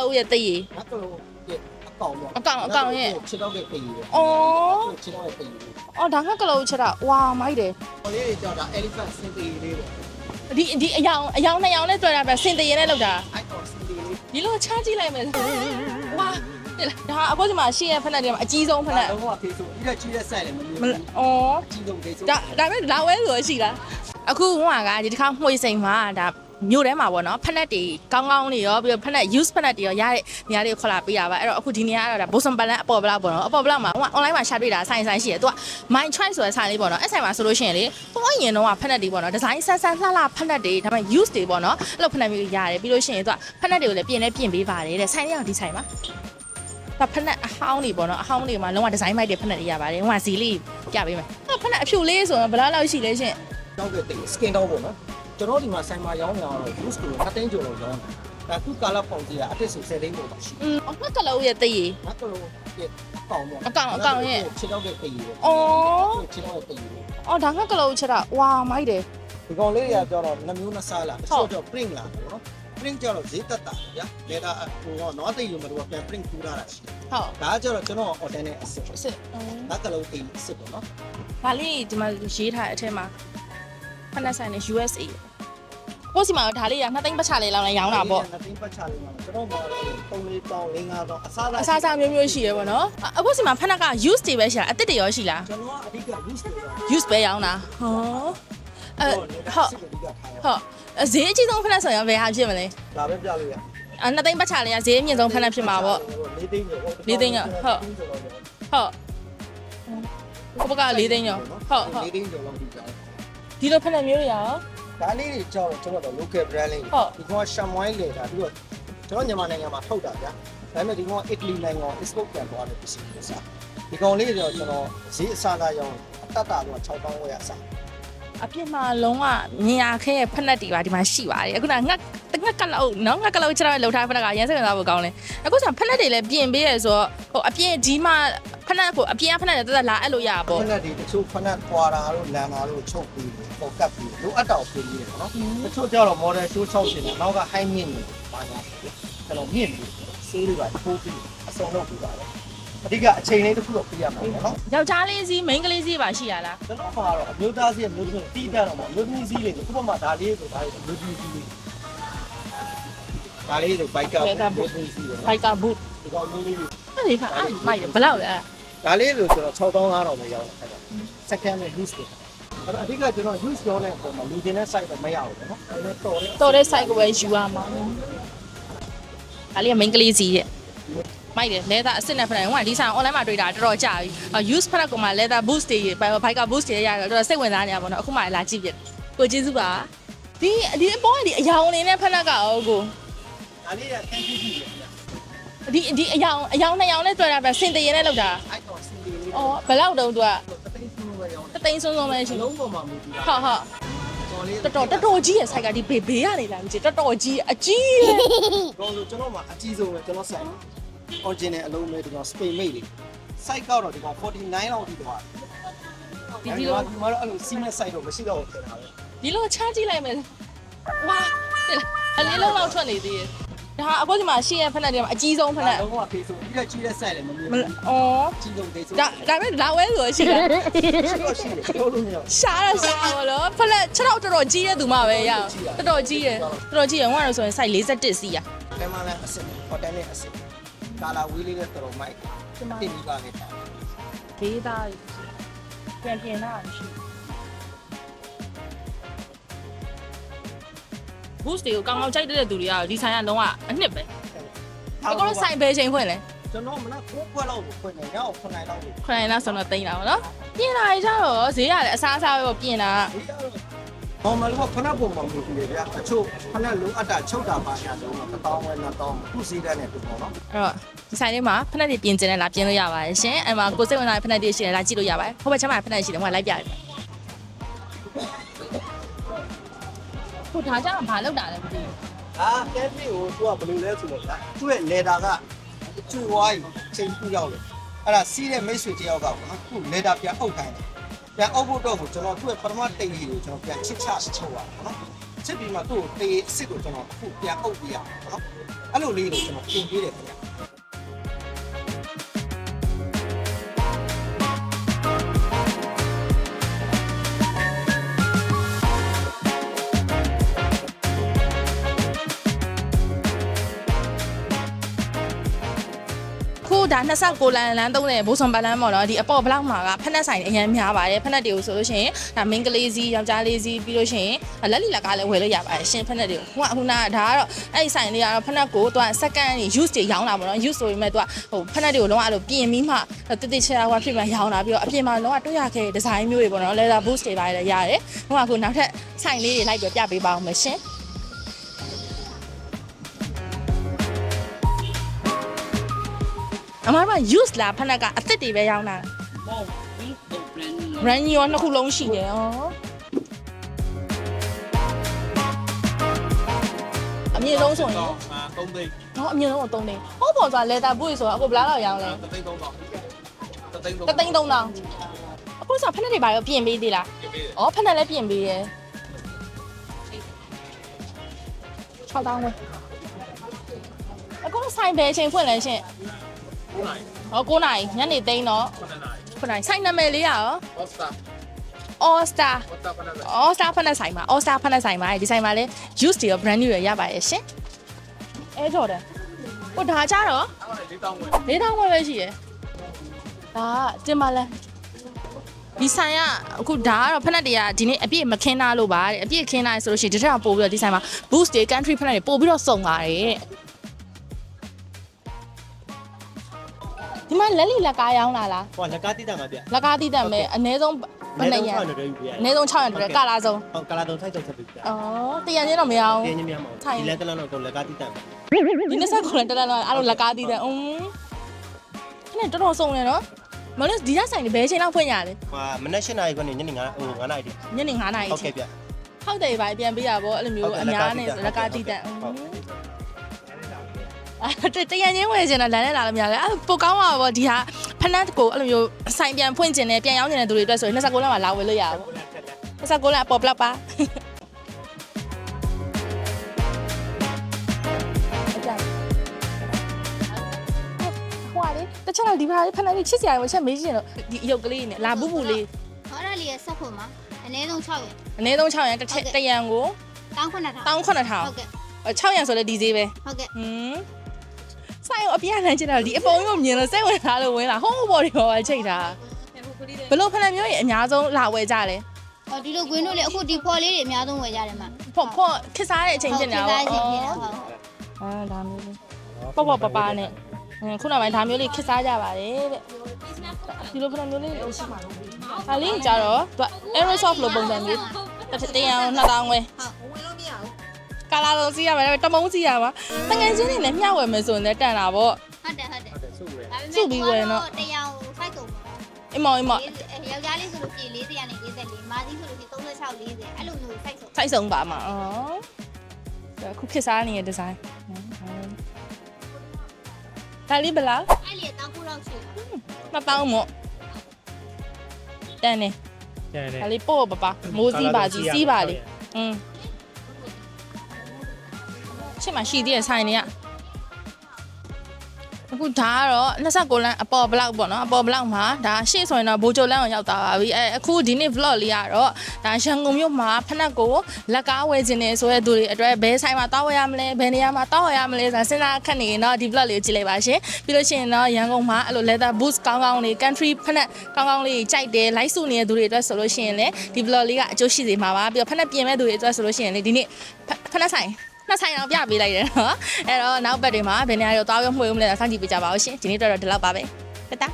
လုံးရဲ့သိရည်ငါကတော့အကောင်ပေါ့အကောင်အကောင်ရဲ့ခြေတော့တဲ့ပြည်ပဲအော်ခြေတော့တဲ့ပြည်အော်ဒါငှက်ကလုံးချက်တာဝါမိုက်တယ်ဟိုလေးတွေကြောက်တာ elephant စင်တီလေးတွေဒီဒီအယောင်အယောင်နှစ်ယောင်နဲ့တွေ့တာပဲစင်တရေနဲ့လောက်တာအဲ့တော့စင်တီလေးဒီလိုချကြည့်လိုက်မယ်ဝါဒါအခုဒီမှာရှေ့ရဖက်နဲ့ဒီမှာအကြီးဆုံးဖက်နဲ့လုံးဝဖေးဆိုပြီးတော့ကြီးတဲ့ဆိုင်လည်းမမြင်မဘူးအော်အကြီးဆုံးဖေးဆိုဒါဒါပေမဲ့လာဝဲဆိုရှိလားအခုဟိုကဒီတစ်ခါမှွေစိန်မှာဒါ မြို့ထဲမှာပေါ့နော်ဖက်နက်တွေကောင်းကောင်းတွေရောပြီးတော့ဖက်နက် use ဖက်နက်တွေရောရတဲ့နေရာတွေကိုခေါ်လာပေးတာပါအဲ့တော့အခုဒီနေရာကတော့ဒါဘိုစံပလန်အပေါ်ဘလောက်ပေါ့နော်အပေါ်ဘလောက်မှာဟိုက online မှာရှာတွေ့တာဆိုင်ဆိုင်ရှိတယ်သူက my choice ဆိုတဲ့ဆိုင်လေးပေါ့နော်အဲ့ဆိုင်မှာဆိုလို့ရှိရင်လေဟိုအရင်တော့ဖက်နက်တွေပေါ့နော်ဒီဇိုင်းဆန်းဆန်းလှလှဖက်နက်တွေဒါပေမဲ့ use တွေပေါ့နော်အဲ့လိုဖက်နက်မျိုးရတယ်ပြီးလို့ရှိရင်သူကဖက်နက်တွေကိုလည်းပြင်လဲပြင်ပေးပါတယ်တဲ့ဆိုင်လေးကဒီဆိုင်ပါဒါဖက်နက်အဟောင်းတွေပေါ့နော်အဟောင်းတွေမှာလုံးဝဒီဇိုင်းမိုက်တွေဖက်နက်တွေရပါတယ်ဟိုကဇီလေးပြပေးမယ်အဲ့ဖက်နက်အဖြူလေးဆိုရင်ဘယ်လောက်လောက်ရှိလဲရှင်တောက်တဲ့တိတ် skin တော့ပေါ့နော် ကျွန်တော်ဒီမှာဆိုင်မှာရောင်းနေအောင် use ကိုအတင်းကျော်လို့ရောင်းတာဒါခုကာလာပုံကြီးကအတစ်ဆို10သိန်းပေါ့ရှိอืมအမှတ်ကလေးရဲ့သိရည်ငါကတော့အကောင်ပေါ့အကောင်အကောင်ရဲ့ ခြေတော့တဲ့ပြည်ပဲအော်ခြေတော့တဲ့ပြည်ပဲအော်ဒါငှက်ကလေးချက်တာဝါမိုက်တယ် ဒီကောင်လေးတွေကပြောတော့နှမျိုးနှစားလာတချို့တော့ print လာတယ်နော် print ကြတော့ဈေးတက်တာဗျာလေဒါဟိုတော့တော့တိတ်ယူမလို့ပြန် print ထူလာတာရှိတယ်ဟုတ်ဒါကကျတော့ကျွန်တော် order နဲ့အစ်စ်စစ်အင်းငါကလုံးတိတ်အစ်စ်ပေါ့နော်ဒါလေးဒီမှာရေးထားတဲ့အထက်မှာဖက်နက်ဆိုင်နဲ့ USA ကိုစီမှာဒါလေးကနှစ်သိန်းပတ်ချလေးလောက်နဲ့ရောင်းတာပေါ့နှစ်သိန်းပတ်ချလေးမှာကျွန်တော်မှာ3လေးပေါင်း4 5ပေါင်းအစားလားအစားအစာမျိုးမျိုးရှိရပေါ့နော်အအခုစီမှာဖက်နက်က use တွေပဲရှိတာအစ်စ်တွေရောရှိလားကျွန်တော်ကအဓိက use လုပ်တာ use ပဲရောင်းတာဟောအဲဟုတ်အဓိကထားရဟုတ်အဈေးအကြီးဆုံးဖက်နက်ဆိုရင်ဘယ်ဟာဖြစ်မလဲဒါပဲပြလို့ရအနှစ်သိန်းပတ်ချလေးကဈေးအမြင့်ဆုံးဖက်နက်ဖြစ်မှာပေါ့4သိန်းကျော်၄သိန်းကဟုတ်ဟုတ်ဟိုဘက်က၄သိန်းရောဟုတ်ဟုတ်4သိန်းကျော်လောက်ပြီးကြတယ်ဒီလိုဖက်နက်မျိုးတွေရော ဒါလေးတွေကြောက်တော့ကျွန်တော်တို့ local brand လေးဟုတ်ဒီကောင်က chamois လေတာပြီးတော့ကျွန်တော်မြန်မာနိုင်ငံမှာထုတ်တာဗျာဒါပေမဲ့ဒီကောင်က Italy နိုင်ငံကို export ပြန်သွားတယ်ပစ္စည်းတွေစားဒီကောင်လေးတွေတော့ကျွန်တော်ဈေးအစားသားရောင်းအတတ်တာတော့6000ဝယ်ရစားအပြစ်မှာလုံးဝမြင်ရခဲရဲ့ဖက်နက်တွေပါဒီမှာရှိပါတယ်အခုနကင တ်ငတ်ကလောက်နော်ငတ်ကလောက်ချတော့လှုပ်ထားဖက်နက်ကရန်စက်ကန်သားဖို့ကောင်းလဲအခုကျဖက်နက်တွေလည်းပြင်ပေးရဆိုတော့ဟိုအပြင်ဒီမှာဖက်နက်ကိုအပြင်ကဖက်နက်တွေတက်တက်လာအဲ့လိုရပါဖပေါ့နက်တွေတချို့ဖနက်ပွာတာတို့လန်တာတို့ချုပ်ပြီးပေါ်ကပ်ပြီးလိုအပ်တော့ပြင်ပြီးတယ်နော်တချို့ကျတော့ model show 6ရှင်တယ်နောက်က high မြင့်နေပါညာကျွန်တော်မြင့်ပြီးဆေးတွေပါထိုးပြီးအစုံလုပ်ပြီးပါတယ်အဓိကအချိန်လေးတစ်ခုတော့ပြရမှာပေါ့နော်ယောက်ျားလေးစီးမိန်းကလေးစီးပါရှိရလားကျွန်တော်မှာတော့အမျိုးသားစီအမျိုးသမီးတီးတတ်တော့မှာအမျိုးသမီးစီးလေးကိုဥပမာဒါလေးဆိုဒါလေးအမျိုးသမီးစီးလေး ဒါလေးဆိုဘိုက်ကမျိုးသမီးစီးရဘိုက်ကဘုတ်ဒီကောင်မျိုးလေးအဲ့ဒီကအဲ့မိုက်ဘယ်လောက်လဲဒါလေးဆိုကျွန်တော်6500ပဲရောက်တာ။ second နဲ့ use တယ်။အဲ့တော့အဓိကကျွန်တော် use လုပ်တဲ့အပေါ်မှာလူချင်းတဲ့ site တော့မရဘူးပေါ့နော်။ဒါနဲ့တော်တယ်တော်တဲ့ site ကိုပဲယူရမှာဒါလေးကမိန်းကလေးစီးရဲ့မိုက်တယ် leather အစ်စ်နဲ့ဖက်နက်ဟိုကဒီဆိုင် online မှာတွေ့တာတော်တော်ကြာပြီ use ဖက်နက်ကိုမှ leather boost တွေဘိုက်က boost တွေရတယ်တော်တော်စိတ်ဝင်စားနေရပါတော့အခုမှလာကြည့်ပြကိုကျေးဇူးပါဒီဒီအပေါ်ကဒီအယောင်အနေနဲ့ဖက်နက်ကရောကို။ ဒါလေးက10 kg ပဲဗျာဒီဒီအယောင်အယောင်နှစ်ယောင်နဲ့တွေ့တာပဲစင်တရေနဲ့လောက်တာ။အဲ့တော့စီလေးလေးအော်ဘယ်လောက်တုံးသူကတသိန်းစုပဲရောင်းတသိန်းစုံစုံပဲရှိ။လုံးပေါ်မှာမူတည်တာဟုတ်ဟုတ်။တော်လေးတော်တော်တော်တော်ကြီးရဲ့ site ကဒီဘေးဘေးကနေလာမကြည့်တော်တော်ကြီးအကြီးရဲ့တော့ဆိုကျွန်တော်မှာအကြီးဆုံးပဲကျွန်တော် site original အလုံးမဲ့ဒီကောင် Spain made လေး။ site ကတော့ဒီကောင်49လောက်ထိတော့ဒီဒီလိုဒီမှာတော့အဲ့လို cement site တော့မရှိတော့ဘူးဖြစ်တာပဲဒီလိုချကြည့်လိုက်မယ်ဝါအလေးလုံးလောက်ထွက်နေသေးရဲ့ ဒါအခုဒီမှာရှေ့ရဖက်နက်တွေမှာအကြီးဆုံးဖက်နက်လုံးဝဖေးဆိုပြီးတော့ကြီးတဲ့ site လည်းမမြင်မဘူးအော်။ကြီးဆုံးဒေးဆိုဒါဒါပေမဲ့လာဝဲဆိုရှိတာရှိတော့ရှိတယ်ပြောလို့မရဘူးရှားရရှားပါလို့ဖလက်6တော့တော်တော်ကြီးတဲ့သူမှပဲရအောင်တော်တော်ကြီးတယ်တော်တော်ကြီးရဟိုကတော့ဆိုရင် site 41စီးရလဲမလဲအစစ်ဟိုတယ်နဲ့အစစ်ကာလာဝီးလေးနဲ့တော်တော်မိုက်တင်ပြီးပါလေတာဒေးသားပြန်ပြင်တာရှိ boost တွေကိုကောင်းကောင်းကြိုက်တဲ့သူတွေကဒီဆိုင်ကလုံးဝအနှစ်ပဲအကောဆိုင်ပဲချိန်ဖွင့်လဲကျွန်တော်မနက်9ခွက်လောက်ကိုဖွင့်နေရအောင်9နိုင်လောက်ကိုခရိုင်လာဆိုတော့တိန်းတာပေါ့နော်ပြင်လာကြတော့ဈေးရတယ်အစားအစားပဲပြင်တာဒီကတော့ဟောမလို့ခဏပုံမှန်မျိုးကြီးလေဗျာအချို့ခဏလိုအပ်တာချုပ်တာပါညာဆိုတော့1000ဝယ်2000ခုစီးတဲ့နဲ့တူပေါ့နော်အဲ့တော့ဒီဆိုင်လေးမှာဖက်နက်တွေပြင်ကျင်နေလားပြင်လို့ရပါတယ်ရှင်အဲ့မှာကိုစိတ်ဝင်စားတဲ့ဖက်နက်တွေရှိတယ်လားကြည့်လို့ရပါတယ်ဟိုဘက်ချမ်းမှာဖက်နက်ရှိတယ်ဟိုကလိုက်ပြတယ် ဟိုဒါကြောင့်ဘာလောက်တာလဲမသိဘူးအာကဲပြီကိုသူကဘယ်လိုလဲဆိုတော့ဗျာသူ့ရဲ့လေတာကကျွဝိုင်းချိန်ခုရောက်လို့အဲ့ဒါစီးတဲ့မိတ်ဆွေတယောက်ကပေါ့နော်သူ့လေတာပြန်အုပ်ခိုင်းတယ်ပြန်အုပ်ဖို့တော့ကိုကျွန်တော်သူ့ရဲ့ပထမတိတ်ကြီးကိုကျွန်တော်ပြန်ချစ်ချချုပ်ရတာပေါ့နော်ချစ်ပြီးမှသူ့ကိုတေးအစ်စ်ကိုကျွန်တော်အခုပြန်အုပ်ပြရအောင်နော်အဲ့လိုလေးကိုကျွန်တော်ပြင်ပေးတယ်ခင်ဗျာ ခုဒါ26လမ်းလမ်းသုံးတဲ့ဘိုးစုံပလန်းပေါ့နော်ဒီအပေါ်ဘလောက်မှာကဖက်နှက်ဆိုင်အရင်များပါတယ်ဖက်နှက်တွေကိုဆိုလို့ရှိရင်ဒါမင်းကလေးစီယောက်ျားလေးစီပြီးလို့ရှိရင်လက်လီလက်ကားလည်းဝယ်လို့ရပါတယ်ရှင်ဖက်နှက်တွေကိုခုကခုနကဒါကတော့အဲ့ဒီဆိုင်လေးကတော့ဖက်နှက်ကိုသူက second ကြီး use တွေရောင်းတာပေါ့နော် use ဆိုပေမဲ့သူကဟိုဖက်နှက်တွေကိုလုံးဝအဲ့လိုပြင်ပြီးမှတိတိကျကျဟိုဖြစ်မှရောင်းတာပြီးတော့အပြင်မှာလုံးဝတွေ့ရခဲ့တဲ့ဒီဇိုင်းမျိုးတွေပေါ့နော် leather boots တွေပါတယ်ရတယ်ခုကခုနောက်ထပ်ဆိုင်လေးတွေလိုက်ပြီးပြပေးပါအောင်မရှင် အမတို့က use လာဖက်နှက်ကအစ်စ်တွေပဲရောင်းတာ Wow, this is brand new. brand new နှစ်ခုလုံးရှိတယ်ဩအမြင့်ဆုံးဆိုရင်အာ3သိန်းဟောအမြင့်ဆုံးတော့3သိန်းဟောပေါ်ဆိုတာ leather boot ဆိုတာအခုဘယ်လောက်လောက်ရောင်းလဲ3သိန်း3000 3သိန်းတသိန်း3000အခုဆိုဖက်နှက်တွေပါရောပြင်ပေးသေးလားဩဖက်နှက်လည်းပြင်ပေးရယ်6000ဝယ်အခုဆိုင်ပဲအချိန်ဖွင့်လဲရှင် နိုင်ဟော9နာရီညနေသိန်းတော့9နိုင်9နာရီဆိုင်နာမည်လေးရရော All star All Star All star 9နိုင် All Star ဖက်နှက်ဆိုင်မှာ All Star ဖက်နှက်ဆိုင်မှာဒီဆိုင်မှာလည်း use တွေရော brand new တွေရပါရဲ့ရှင်အဲကြော်တယ်ဟိုဒါကြတော့အဲ့ဒါ4000ဝယ်၄တောင်းခွဲပဲရှိရယ်ဒါကတင်ပါလဲဒီဆိုင်ကအခုဒါကတော့ဖက်နှက်တွေကဒီနေ့အပြည့်မခင်းသားလို့ပါတဲ့အပြည့်ခင်းသားဆိုလို့ရှိရင်ဒီထက်ပို့ပြီးတော့ဒီဆိုင်မှာ boost တွေ country ဖက်နှက်တွေပို့ပြီးတော့စုံပါတယ် တဲ့ဒီမှာလက်လီလက်ကားရောင်းလာလားဟိုလက်ကားတိတာမှာဗျလက်ကားတည်တတ်မယ်အနည်းဆုံးဘယ်နှစ်ရန်600တည်းယူပြရအနည်းဆုံး600တည်းကာလာဆုံးဟုတ်ကာလာတုံးထိုက်တော့ဆက်ပြီဗျအော်တရန်ချင်းတော့မရအောင်ပြင်းချင်းများမအောင်ဒီလက်တလန်းတော့လက်ကားတိတာမှာဒီနေ့ဆက်ကိုလည်းတက်တက်လာအဲ့လိုလက်ကားတည်တယ်အင်းအဲ့တော်တော်စုံနေနော်မလို့ဒီကဆိုင်တွေဘယ်ချိန်လောက်ဖွင့်ရလဲဟာမနက်၈နာရီကနေညနေ9ဟို9နာရီတိညနေ9နာရီဟုတ်ကဲ့ဗျဟုတ်တယ်ဗျပြန်ပေးရပေါ့အဲ့လိုမျိုးအများနဲ့လက်ကားတည်တယ်အဲ့တ ရန်ချင်းဝယ်ချင်တာလမ်းနဲ့လာလို့မရလဲအဲ့ပိုကောင်းပါပေါ့ဒီဟာဖနက်ကိုအဲ့လိုမျိုးဆိုင်ပြန်ဖွင့်ချင်တယ်ပြန်ရောက်နေတဲ့သူတွေအတွက်ဆိုရင်29လမ်းမှာလာဝယ်လို့ရပါဘူး29လမ်းအပေါ်ဘလောက်ပါအကြိုက်ဟွာလေတချင်တော့ဒီဘာလေးဖနက်လေးချစ်စရာကိုချက်မေးချင်တော့ဒီအယုတ်ကလေးနဲ့လာဘူးဘူးလေးဟောရလေးရဆက်ဖို့မှာအနည်းဆုံး6ရက်အနည်းဆုံး6ရန်တစ်ထက်တစ်ရန်ကိုတောင်းခွနဲ့ထား18000ဟုတ်ကဲ့6ရန်ဆိုလဲဒီဈေးပဲဟုတ်ကဲ့ဟင်း ဆိုင်ကိုအပြားလမ်းချင်တာဒီအပေါ်မျိုးမြင်လို့စိတ်ဝင်စားလို့ဝင်လာဟိုးဘော်တွေပေါ်ချိတ်တာဘလို့ဖနက်မျိုးကြီးအများဆုံးလာဝယ်ကြတယ်ဟောဒီလိုကွင်းတို့လေအခုဒီဖော်လေးတွေအများဆုံးဝယ်ကြတယ်မှာဖော့ဖော့ခစ်စားတဲ့အချိန်ဖြစ်နေတာဟုတ်ပေါ့ကဲ့ဖြစ်နေတာဟုတ်အာဒါမျိုးလေးပေါ့ပေါ့ပပနဲ့ဟင်းခုနကပိုင်းဒါမျိုးလေးခစ်စားကြပါတယ်တဲ့ဒီလိုဖနက်မျိုးလေးရှိမှာဒါလေးကြတော့သူ aerosoft လို့ပုံစံမျိုးတစ်တရား2000ဝယ် ကာလာလုံးစီးရမယ်ဒါပေမဲ့တမုံစီးရမှာတငယ်ချင်းတွေနဲ့မျှဝယ်မယ်ဆိုရင်လည်းတန်တာပေါ့ ဟုတ်တယ်ဟုတ်တယ်ဟုတ်တယ်စုဝယ်ဒါပေမဲ့စုပြီးဝယ်နော် တရားကိုစိုက်ကုန်ပါအမောင်အမောင်ယောက်ျားလေးဆိုလို့ရှိရင်40နဲ့44မာသီးဆိုလို့ရှိရင်36 40အဲ့လိုမျိုးစိုက်ကုန်စိုက်ဆုံးပါမှာအော်ဒါခုခစ်စားနေတဲ့ဒီဇိုင်းဒါလေးဘယ်လောက်အဲ့လေတောင်းခုလောက်ရှိတယ်မပေါင်းမို့တန်နေကျန်တယ်ဒါလေးပို့ပပမိုးစီးပါကြီးစီးပါလေอืม ရှင်းမရှိသေးတဲ့ဆိုင်တွေကအခုဒါကတော့29လမ်းအပေါ်ဘလောက်ပေါ့နော်အပေါ်ဘလောက်မှာဒါရှေ့ဆိုရင်တော့ဘိုးချိုလမ်းကိုရောက်သွားပါပြီအဲအခုဒီနေ့ vlog လေးကတော့ဒါရန်ကုန်မြို့မှာဖနက်ကိုလက်ကားဝယ်ခြင်းနေဆိုတဲ့သူတွေအတွက်ဘယ်ဆိုင်မှာတောင်းဝယ်ရမလဲဘယ်နေရာမှာတောင်းဝယ်ရမလဲဆိုတာစဉ်းစားခက်နေရင်တော့ဒီ vlog လေးကိုကြည့်လိုက်ပါရှင်ပြီးလို့ရှိရင်တော့ရန်ကုန်မှာအဲ့လို leather boots ကောင်းကောင်းလေး country ဖနက်ကောင်းကောင်းလေးကြိုက်တယ်လိုက်စုနေတဲ့သူတွေအတွက်ဆိုလို့ရှိရင်လည်းဒီ vlog လေးကအကျိုးရှိစေမှာပါပြီးတော့ဖနက်ပြင်မဲ့သူတွေအတွက်ဆိုလို့ရှိရင်လေဒီနေ့ဖနက်ဆိုင် နှစ်ဆိုင်အောင်ပြပေးလိုက်တယ်နော်အဲ့တော့နောက်ဘက်တွေမှာဘယ်နေရာရောတောင်းရမှွေဦးမလဲဆိုတာစောင့်ကြည့်ပေးကြပါဦးရှင်ဒီနေ့တော့ဒီလောက်ပါပဲတတာ